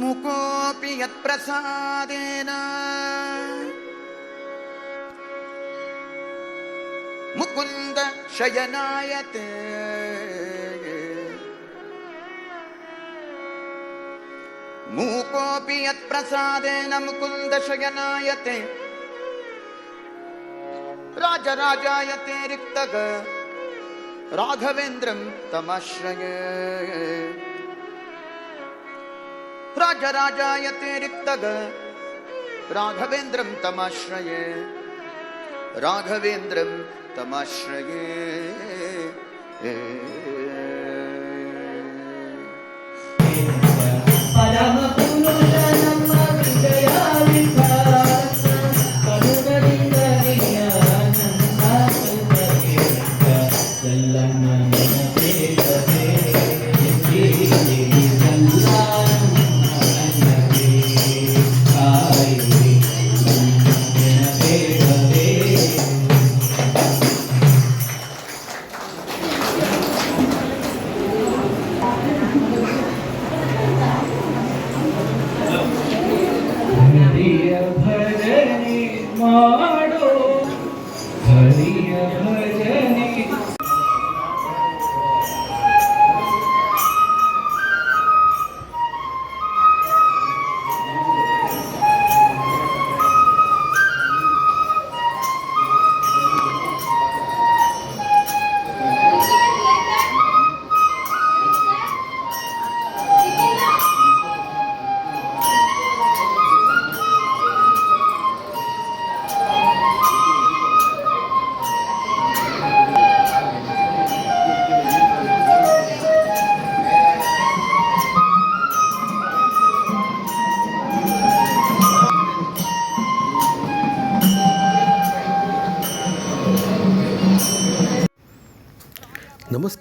मुकोऽपि यत्प्रसादेन मुकुन्द शयनायते। मूकोऽपि यत्प्रसादेन मुकुन्द शयनायते। राजराजायते रिक्तग। राघवेन्द्रं तमाश्रये राजराजायते रिक्तग। राघवेन्द्रं तमाश्रये। राघवेन्द्रं तमाश्रये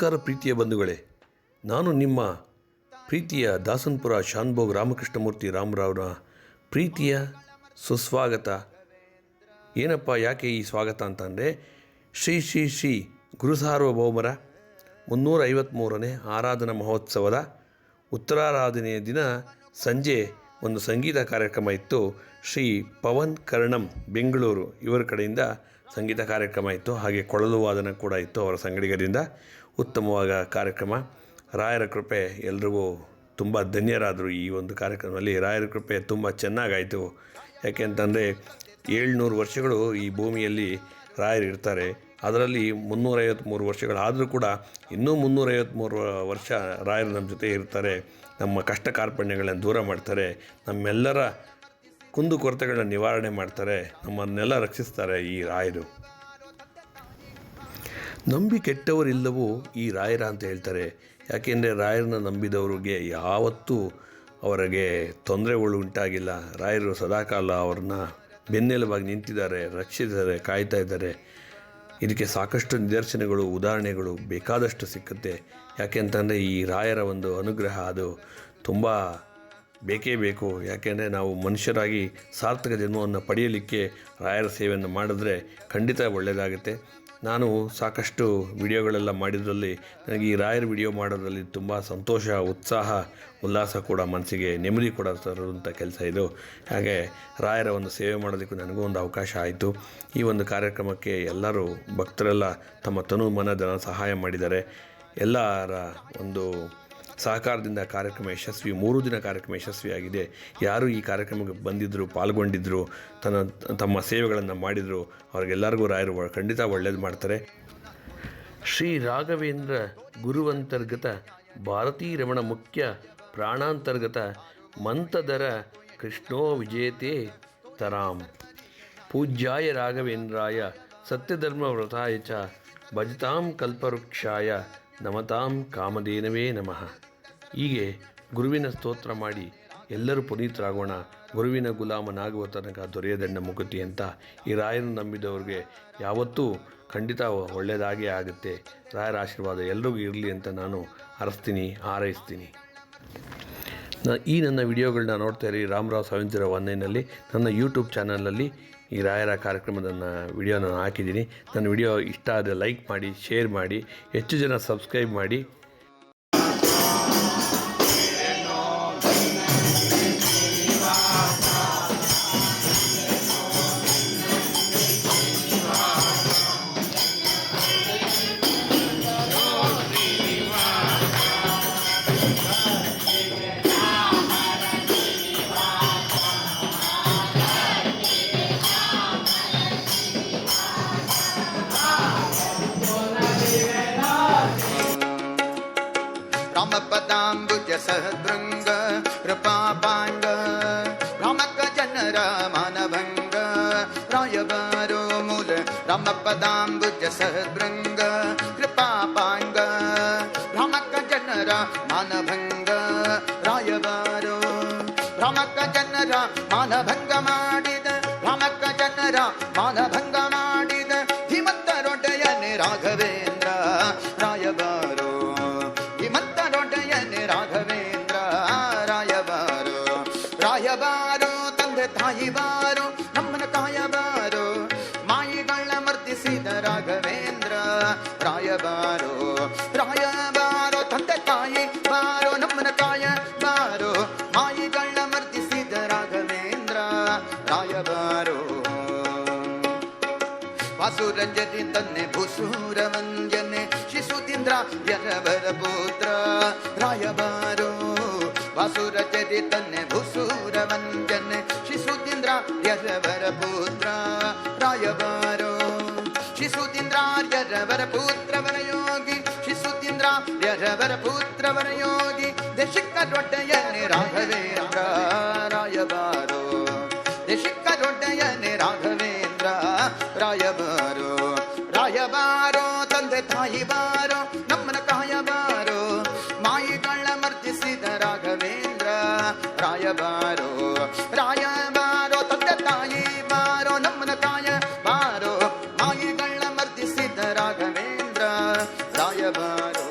ನಮಸ್ಕಾರ ಪ್ರೀತಿಯ ಬಂಧುಗಳೇ. ನಾನು ನಿಮ್ಮ ಪ್ರೀತಿಯ ದಾಸನ್ಪುರ ಶಾನ್ಭೋಗ್ ರಾಮಕೃಷ್ಣಮೂರ್ತಿ ರಾಮರಾವ್ನ ಪ್ರೀತಿಯ ಸುಸ್ವಾಗತ. ಏನಪ್ಪ, ಯಾಕೆ ಈ ಸ್ವಾಗತ ಅಂತಂದರೆ ಶ್ರೀ ಶ್ರೀ ಶ್ರೀ ಗುರುಸಾರ್ವಭೌಮರ ಮುನ್ನೂರ ಐವತ್ತ್ಮೂರನೇ ಆರಾಧನಾ ಮಹೋತ್ಸವದ ಉತ್ತರಾರಾಧನೆಯ ದಿನ ಸಂಜೆ ಒಂದು ಸಂಗೀತ ಕಾರ್ಯಕ್ರಮ ಇತ್ತು. ಶ್ರೀ ಪವನ್ ಕರ್ಣಂ, ಬೆಂಗಳೂರು, ಇವರ ಕಡೆಯಿಂದ ಸಂಗೀತ ಕಾರ್ಯಕ್ರಮ ಇತ್ತು. ಹಾಗೆ ಕೊಳಲು ವಾದನ ಕೂಡ ಇತ್ತು ಅವರ ಸಂಗಡಿಗರಿಂದ. ಉತ್ತಮವಾದ ಕಾರ್ಯಕ್ರಮ. ರಾಯರ ಕೃಪೆ ಎಲ್ರಿಗೂ ತುಂಬ ಧನ್ಯರಾದರು ಈ ಒಂದು ಕಾರ್ಯಕ್ರಮದಲ್ಲಿ. ರಾಯರ ಕೃಪೆ ತುಂಬ ಚೆನ್ನಾಗಾಯಿತು. ಯಾಕೆಂತಂದರೆ ಏಳ್ನೂರು ವರ್ಷಗಳು ಈ ಭೂಮಿಯಲ್ಲಿ ರಾಯರು ಇರ್ತಾರೆ. ಅದರಲ್ಲಿ ಮುನ್ನೂರೈವತ್ತ್ಮೂರು ವರ್ಷಗಳಾದರೂ ಕೂಡ ಇನ್ನೂ ಮುನ್ನೂರೈವತ್ತ್ಮೂರು ವರ್ಷ ರಾಯರು ನಮ್ಮ ಜೊತೆ ಇರ್ತಾರೆ. ನಮ್ಮ ಕಷ್ಟ ಕಾರ್ಪಣ್ಯಗಳನ್ನು ದೂರ ಮಾಡ್ತಾರೆ. ನಮ್ಮೆಲ್ಲರ ಕುಂದುಕೊರತೆಗಳನ್ನ ನಿವಾರಣೆ ಮಾಡ್ತಾರೆ. ನಮ್ಮನ್ನೆಲ್ಲ ರಕ್ಷಿಸ್ತಾರೆ ಈ ರಾಯರು. ನಂಬಿ ಕೆಟ್ಟವರಿಲ್ಲವೂ ಈ ರಾಯರ ಅಂತ ಹೇಳ್ತಾರೆ. ಯಾಕೆಂದರೆ ರಾಯರನ್ನ ನಂಬಿದವರಿಗೆ ಯಾವತ್ತೂ ಅವರಿಗೆ ತೊಂದರೆಗಳು ಉಂಟಾಗಿಲ್ಲ. ರಾಯರು ಸದಾಕಾಲ ಅವ್ರನ್ನ ಬೆನ್ನೆಲುಬಾಗಿ ನಿಂತಿದ್ದಾರೆ, ರಕ್ಷಿಸಿದ್ದಾರೆ, ಕಾಯ್ತಾ ಇದ್ದಾರೆ. ಇದಕ್ಕೆ ಸಾಕಷ್ಟು ನಿದರ್ಶನಗಳು, ಉದಾಹರಣೆಗಳು ಬೇಕಾದಷ್ಟು ಸಿಕ್ಕುತ್ತೆ. ಯಾಕೆ ಅಂತಂದರೆ ಈ ರಾಯರ ಒಂದು ಅನುಗ್ರಹ ಅದು ತುಂಬ ಬೇಕೇ ಬೇಕು. ಯಾಕೆಂದರೆ ನಾವು ಮನುಷ್ಯರಾಗಿ ಸಾರ್ಥಕ ಜನ್ಮವನ್ನು ಪಡೆಯಲಿಕ್ಕೆ ರಾಯರ ಸೇವೆಯನ್ನು ಮಾಡಿದ್ರೆ ಖಂಡಿತ ಒಳ್ಳೆಯದಾಗುತ್ತೆ. ನಾನು ಸಾಕಷ್ಟು ವಿಡಿಯೋಗಳೆಲ್ಲ ಮಾಡಿದ್ರಲ್ಲಿ ನನಗೆ ಈ ರಾಯರ ವಿಡಿಯೋ ಮಾಡೋದ್ರಲ್ಲಿ ತುಂಬ ಸಂತೋಷ, ಉತ್ಸಾಹ, ಉಲ್ಲಾಸ ಕೂಡ ಮನಸ್ಸಿಗೆ ನೆಮ್ಮದಿ ಕೂಡ ಕೆಲಸ ಇದು. ಹಾಗೆ ರಾಯರ ಒಂದು ಸೇವೆ ಮಾಡೋದಕ್ಕೂ ನನಗೂ ಒಂದು ಅವಕಾಶ ಆಯಿತು. ಈ ಒಂದು ಕಾರ್ಯಕ್ರಮಕ್ಕೆ ಎಲ್ಲರೂ ಭಕ್ತರೆಲ್ಲ ತಮ್ಮ ತನು ಮನ ಧನ ಸಹಾಯ ಮಾಡಿದ್ದಾರೆ ಎಲ್ಲರ ಒಂದು ಸಹಕಾರದಿಂದ ಕಾರ್ಯಕ್ರಮ ಯಶಸ್ವಿ, ಮೂರು ದಿನ ಕಾರ್ಯಕ್ರಮ ಯಶಸ್ವಿಯಾಗಿದೆ. ಯಾರು ಈ ಕಾರ್ಯಕ್ರಮಕ್ಕೆ ಬಂದಿದ್ದರು ಪಾಲ್ಗೊಂಡಿದ್ದರು ತನ್ನ, ತಮ್ಮ ಸೇವೆಗಳನ್ನು ಮಾಡಿದರು, ಅವ್ರಿಗೆಲ್ಲರಿಗೂ ರಾಯರು ಖಂಡಿತ ಒಳ್ಳೇದು ಮಾಡ್ತಾರೆ. ಶ್ರೀ ರಾಘವೇಂದ್ರ ಗುರುವಂತರ್ಗತ ಭಾರತೀ ರಮಣ ಮುಖ್ಯ ಪ್ರಾಣಾಂತರ್ಗತ ಮಂತದರ ಕೃಷ್ಣೋ ವಿಜೇತೆ ತರಾಂ. ಪೂಜ್ಯಾಯ ರಾಘವೇಂದ್ರಾಯ ಸತ್ಯಧರ್ಮವ್ರತಾಯ ಚ, ಭಜತಾಂ ಕಲ್ಪವೃಕ್ಷಾಯ, ನಮತಾಂ ಕಾಮಧೇನವೇ ನಮಃ. ಹೀಗೆ ಗುರುವಿನ ಸ್ತೋತ್ರ ಮಾಡಿ ಎಲ್ಲರೂ ಪುನೀತರಾಗೋಣ. ಗುರುವಿನ ಗುಲಾಮನಾಗುವ ತನಕ ದೊರೆಯದಣ್ಣ ಮುಗುತಿ ಅಂತ ಈ ರಾಯರನ್ನು ನಂಬಿದವ್ರಿಗೆ ಯಾವತ್ತೂ ಖಂಡಿತ ಒಳ್ಳೆಯದಾಗೇ ಆಗುತ್ತೆ. ರಾಯರ ಆಶೀರ್ವಾದ ಎಲ್ರಿಗೂ ಇರಲಿ ಅಂತ ನಾನು ಹರಸ್ತೀನಿ. ಹಾರೈಸ್ತೀನಿ ಈ ನನ್ನ ವಿಡಿಯೋಗಳನ್ನ ನೋಡ್ತಾ ಇರಿ ರಾಮರಾವ್ ಸೆವೆನ್ ಜೀರೋ ಒನ್ ನನ್ನ ಯೂಟ್ಯೂಬ್ ಚಾನಲಲ್ಲಿ ಈ ರಾಯರ ಕಾರ್ಯಕ್ರಮದ ನಾನು ಹಾಕಿದ್ದೀನಿ. ನನ್ನ ವಿಡಿಯೋ ಇಷ್ಟ ಆದರೆ ಲೈಕ್ ಮಾಡಿ, ಶೇರ್ ಮಾಡಿ, ಹೆಚ್ಚು ಜನ ಸಬ್ಸ್ಕ್ರೈಬ್ ಮಾಡಿ. ಕೃಪಾಪಾಂಗ ರಾಮಕ್ಕ ಜನರ ಮಾನಭಂಗ ರಾಯಬಾರೋ ರಾಮಕ್ಕ ಜನರ ಮಾನಭಂಗ ಮಾಡಿದ ಭ್ರಮಕ ಜನರ ಮಾನಭಂಗ ಮಾಡಿದ ಧೀಮಂತರೊಡೆಯನೆ ರಾಘವೇಂದ್ರ ರಾಯಬಾರೋ ಧೀಮಂತರೊಡೆಯನೆ ರಾಘವೇಂದ್ರ ರಾಯಬಾರೋ ರಾಯಬಾರೋ ತಂದೆ ತಾಯಿ ಬಾರೋ ರಾಯಬಾರೋ ರಾಯಬಾರೋ ತಂದೆ ತಾಯಿ ಬಾರೋ, ನಮ್ಮನ ತಾಯ ಬಾರೋ, ಮಾಯಿಗಳ ಮರ್ದಿಸಿದ ರಾಘವೇಂದ್ರ ರಾಯಬಾರೋ ವಾಸುರಂಜನೆ ತನ್ನೆ, ಭೂಸೂರ ಮಂಜನೆ ಶಿಶುತೀಂದ್ರ ಯರಬರ ಪುತ್ರ ರಾಯಬಾರೋ ವಾಸುರಜರಿ ತನ್ನೆ, ಭೂಸೂರ ಮಂಜನೆ ಶಿಶುತೀಂದ್ರ ಯರಬರ ಪುತ್ರ ರಾಯಬಾರೋ ಶಿಶುತೀಂದ್ರ ಯರವರ ಪುತ್ರವರ ಯೋಗಿ, ಶ್ರೀ ಯರವರ ಪುತ್ರವರ ಯೋಗಿ, ದೇಶಿಕ ದೊಡ್ಡಯನೆ ರಾಘವೇಂದ್ರ ರಾಯಬಾರೋ ದೇಶಿಕ ದೊಡ್ಡಯನೆ ರಾಘವೇಂದ್ರ ರಾಯಬಾರೋ ರಾಯಬಾರೋ ತಂದೆ ತಾಯಿ ಬಾರೋ, ನಮ್ಮನ ಕಾಯಬಾರೋ ಮಾಯಿಗಳ ಮರ್ಜಿಸಿದ ರಾಘವೇಂದ್ರ ರಾಯಬಾರೋ ರಾಯಬಾರೋ ರಾಘವೇಂದ್ರ ರಾಯಬಾರೋ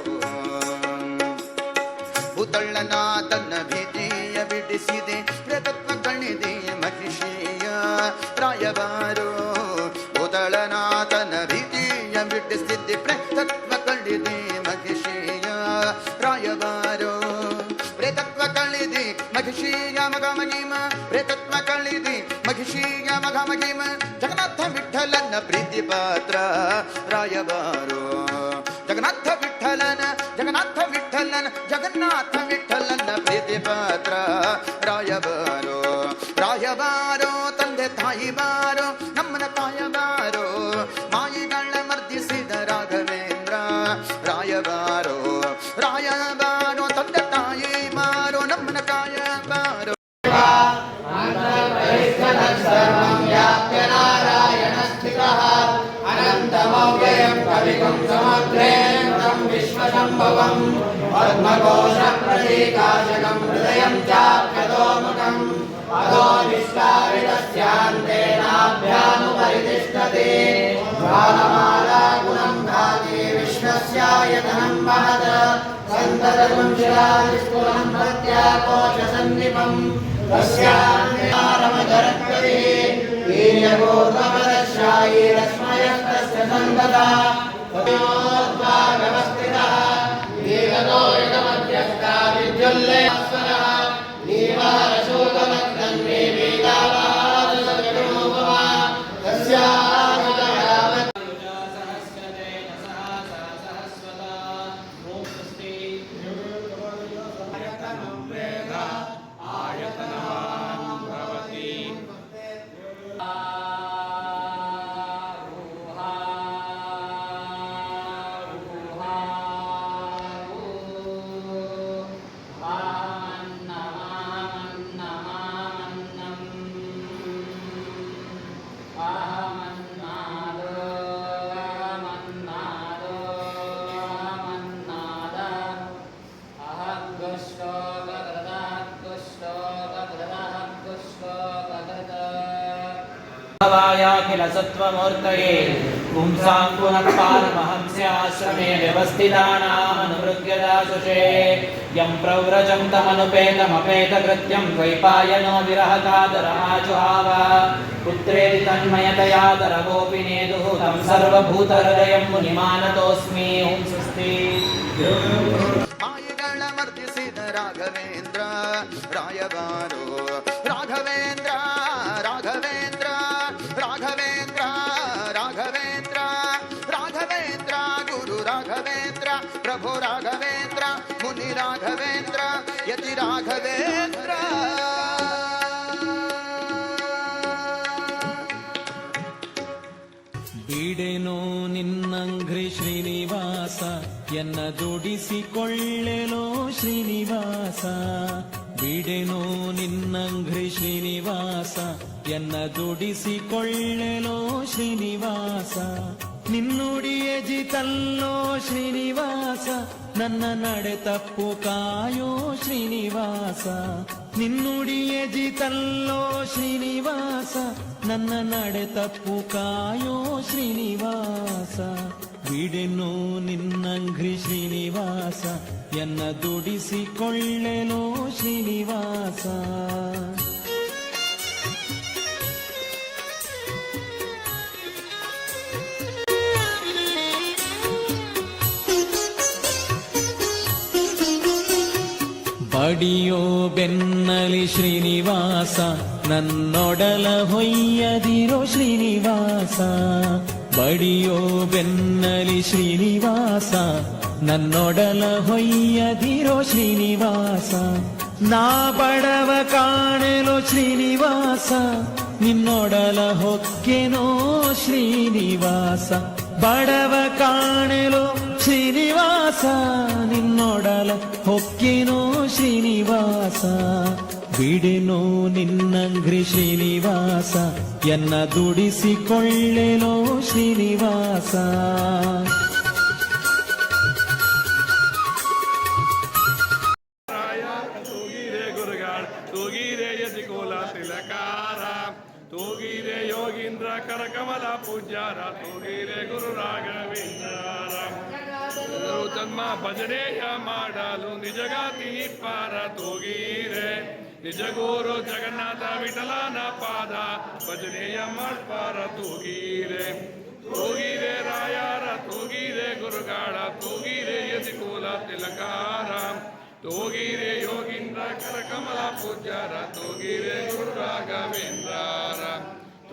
ಭೂತಳ್ಳನ ತನ್ನ ಭೀತಿಯ ಬಿಡಿಸಿದೆ ಪ್ರತತ್ವ ಕಣಿದೆ ಮಹಿಷಿಯ ರಾಯಬಾರೋ ಭೂತಳನ ತನ್ನ ಭೀತಿಯ ಬಿಡಿಸಿದ್ದೆ ಪ್ರತತ್ವ ಕಳಿದೆ ಮಹಿಷಿಯ ರಾಯಬಾರೋ ಪ್ರೇತತ್ವ ಕಳಿದೆ ಮಹಿಷಿಯ ಮಗ ಮಗಿಮ ಪ್ರೇತತ್ವ ಕಳಿದೆ ಮಹಿಷಿಯ ಮಗ ಮಗಿಮ ಜಗನ್ನಾಥ ವಿಠಲನ ಪ್ರೀತಿ ಪಾತ್ರ ರಾಯಬಾರೋ ಜಗನ್ನಾಥ ವಿಠಲನ ಜಗನ್ನಾಥ ವಿಠಲನ ಜಗನ್ನಾಥ ವಿಠಲನ ಪ್ರೀತಿ ಪಾತ್ರ ರಾಯಬಾರೋ ರಾಯಬಾರೋ ತಂದೆ ತಾಯಿ ಬಾರೋ तमव्ययम् कविगुम् समग्रेन्द्रम् विश्वशम्भवम् पद्मकोशप्रतीकाशकम् हृदयम् चाप्यतोमुखम्। अधो विस्तारितस्यान्तेनाभ्यामुपरितिष्ठते बालमालागुणम् भागे विश्वस्यायतनम् महद। सन्ततम् शिलादिस्फुलम् प्रत्याकोशसन्निपम् तस्यान्यारमदरक्तये वीर्यगोतमदशायीरस्म సంతదా వ్యవస్థిత. దేవతో మధ్యస్థ విద్యుల్లే भावाया किल सत्त्वमूर्तये पुंसां पुनः पारमहंस्याश्रमे व्यवस्थितानामनुवृग्यदाशुषे यं प्रव्रजं तमनुपेतमपेतकृत्यं द्वैपायनो विरहकादरमाजुहाव पुत्रेति तन्मयतया दरवोऽपि नेदुः तं सर्वभूतहृदयं मुनिमानतोऽस्मि ॐ स्वस्ति ಮಾಯಿಗಳ ಮರ್ದಿಸಿದ ರಾಘವೇಂದ್ರ ರಾಯಬಾರೋ ರಾಘವೇಂದ್ರ ರಾಘವೇಂದ್ರ ಪ್ರಭು ರಾಘವೇಂದ್ರ, ಮುನಿ ರಾಘವೇಂದ್ರ, ಯತಿ ರಾಘವೇಂದ್ರ. ಬಿಡೆನೋ ನಿನ್ನಂಘ್ರಿ ಶ್ರೀನಿವಾಸ, ಎನ್ನ ದುಡಿಸಿಕೊಳ್ಳೆನೋ ಶ್ರೀನಿವಾಸ. ಬಿಡೆನೋ ನಿನ್ನಂಘ್ರಿ ಶ್ರೀನಿವಾಸ, ಎನ್ನ ದುಡಿಸಿಕೊಳ್ಳೆನೋ ಶ್ರೀನಿವಾಸ. ನಿನ್ನುಡಿಯ ಜಿತಲ್ಲೋ ಶ್ರೀನಿವಾಸ, ನನ್ನ ನಡೆ ತಪ್ಪು ಕಾಯೋ ಶ್ರೀನಿವಾಸ. ನಿನ್ನುಡಿಯ ಜಿತಲ್ಲೋ ಶ್ರೀನಿವಾಸ, ನನ್ನ ನಡೆ ತಪ್ಪು ಕಾಯೋ ಶ್ರೀನಿವಾಸ. ಬಿಡೆನು ನಿನ್ನಂಘ್ರಿ ಶ್ರೀನಿವಾಸ, ಎನ್ನ ದುಡಿಸಿಕೊಳ್ಳೆನೋ ಶ್ರೀನಿವಾಸ. ಬಡಿಯೋ ಬೆನ್ನಲಿ ಶ್ರೀನಿವಾಸ, ನನ್ನೊಡಲ ಹೊಯ್ಯದಿರೋ ಶ್ರೀನಿವಾಸ. ಬಡಿಯೋ ಬೆನ್ನಲಿ ಶ್ರೀನಿವಾಸ, ನನ್ನೊಡಲ ಹೊಯ್ಯದಿರೋ ಶ್ರೀನಿವಾಸ. ನಾ ಬಡವ ಕಾಣೆಲೋ ಶ್ರೀನಿವಾಸ, ನಿನ್ನೊಡಲ ಹೊಕ್ಕೆನೋ ಶ್ರೀನಿವಾಸ. ಬಡವ ಕಾಣೆಲೋ ಶ್ರೀನಿವಾಸ, ನಿನ್ನೊಡಲ ಹೊಕ್ಕಿನೋ ಶ್ರೀನಿವಾಸ. ಬಿಡೆನೋ ನಿನ್ನಂಗ್ರಿ ಶ್ರೀನಿವಾಸ, ಎನ್ನ ದುಡಿಸಿಕೊಳ್ಳೆನೋ ಶ್ರೀನಿವಾಸ. ಯೋಗೀಂದ್ರ ಕರಕಮಲ ಪೂಜ್ಯಾರ ತೂಗಿರೆ ಗುರು ರಾಘವೇಂದ್ರ ತನ್ಮ ಭಜನೆಯ ಮಾಡಲು ನಿಜಗಾತಿ ಪಾರ ತೂಗೀರೆ. ನಿಜ ಗುರು ಜಗನ್ನಾಥ ವಿಠಲನ ಪಾದ ಭಜನೆಯ ಮಾಡ್ಪಾರ ತೂಗೀರೆ. ತೂಗಿರೆ ರಾಯಾರ, ತೂಗಿರೆ ಗುರುಗಾಳ, ತೂಗಿರೆ ಯತಿಕೂಲ ತಿಲಕಾರ. ತೂಗಿರೆ ಯೋಗೀಂದ್ರ, ಕರಕಮಲ ಪೂಜ್ಯರ, ತೂಗಿರೆ ಗುರು ರಾಘವೇಂದ್ರ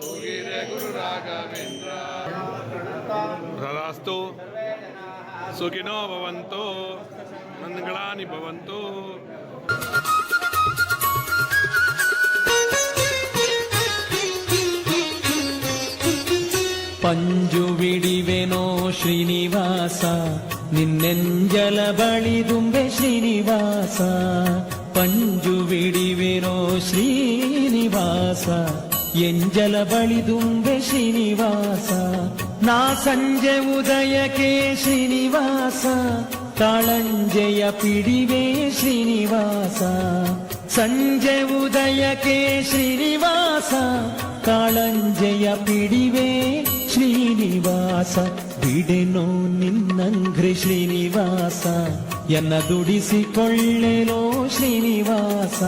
ತೂಗಿರೆ ಗುರು ರಾಘವೇಂದ್ರ ಸುಖಿನೋ ಭವಂತು, ಮಂಗಳಾನಿ ಭವಂತು. ಪಂಜು ಬಿಡಿವೆನೋ ಶ್ರೀನಿವಾಸ, ನಿನ್ನೆಂಜಲ ಬಳಿದುಂಬೆ ಶ್ರೀನಿವಾಸ. ಪಂಜು ಬಿಡಿವೆನೋ ಶ್ರೀನಿವಾಸ, ಎಂಜಲ ಬಳಿದುಂಬೆ ಶ್ರೀನಿವಾಸ. ನಾ ಸಂಜೆ ಉದಯಕ್ಕೆ ಶ್ರೀನಿವಾಸ ಕಾಳಂಜೆಯ ಪಿಡಿವೆ ಶ್ರೀನಿವಾಸ. ಸಂಜೆ ಉದಯಕ್ಕೆ ಶ್ರೀನಿವಾಸ ಕಾಳಂಜೆಯ ಪಿಡಿವೆ ಶ್ರೀನಿವಾಸ. ಬಿಡೆನೋ ನಿನ್ನಂಘ್ರಿ ಶ್ರೀನಿವಾಸ, ಎನ್ನ ದುಡಿಸಿಕೊಳ್ಳೆನೋ ಶ್ರೀನಿವಾಸ.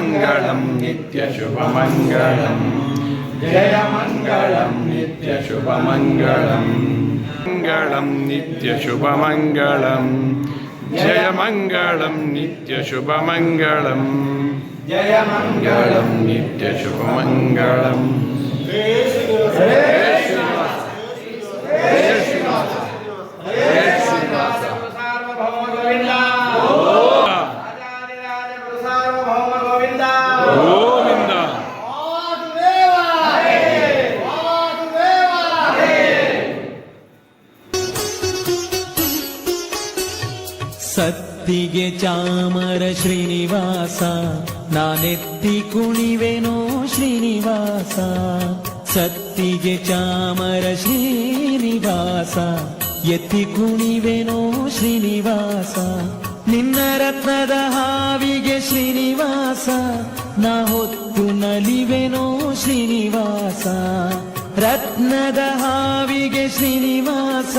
जयमङ्गलं नित्यशुभमङ्गलम् जयमङ्गलं नित्यशुभमङ्गलम् मङ्गलं नित्यशुभमङ्गलम् जयमङ्गलं नित्यशुभमङ्गलम् जयमङ्गलं नित्यशुभमङ्गलम् ನಾನೆತ್ತಿ ಕುಣಿವೆನೋ ಶ್ರೀನಿವಾಸ, ಸತ್ತಿಗೆ ಚಾಮರ ಶ್ರೀನಿವಾಸ, ಎತ್ತಿ ಕುಣಿವೆನೋ ಶ್ರೀನಿವಾಸ, ನಿನ್ನ ರತ್ನದ ಹಾವಿಗೆ ಶ್ರೀನಿವಾಸ, ನಾ ಹೊತ್ತು ನಲಿವೆನೋ ಶ್ರೀನಿವಾಸ, ರತ್ನದ ಹಾವಿಗೆ ಶ್ರೀನಿವಾಸ,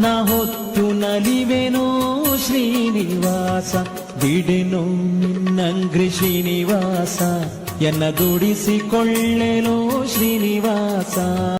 ನಾ ಹೊತ್ತು ನಲಿವೆನೋ ಶ್ರೀನಿವಾಸ. ಬಿಡೆನೋ ನಂಗ್ರಿ ಶ್ರೀನಿವಾಸ ಎನ್ನ ದುಡಿಸಿಕೊಳ್ಳೆನೋ ಶ್ರೀನಿವಾಸ.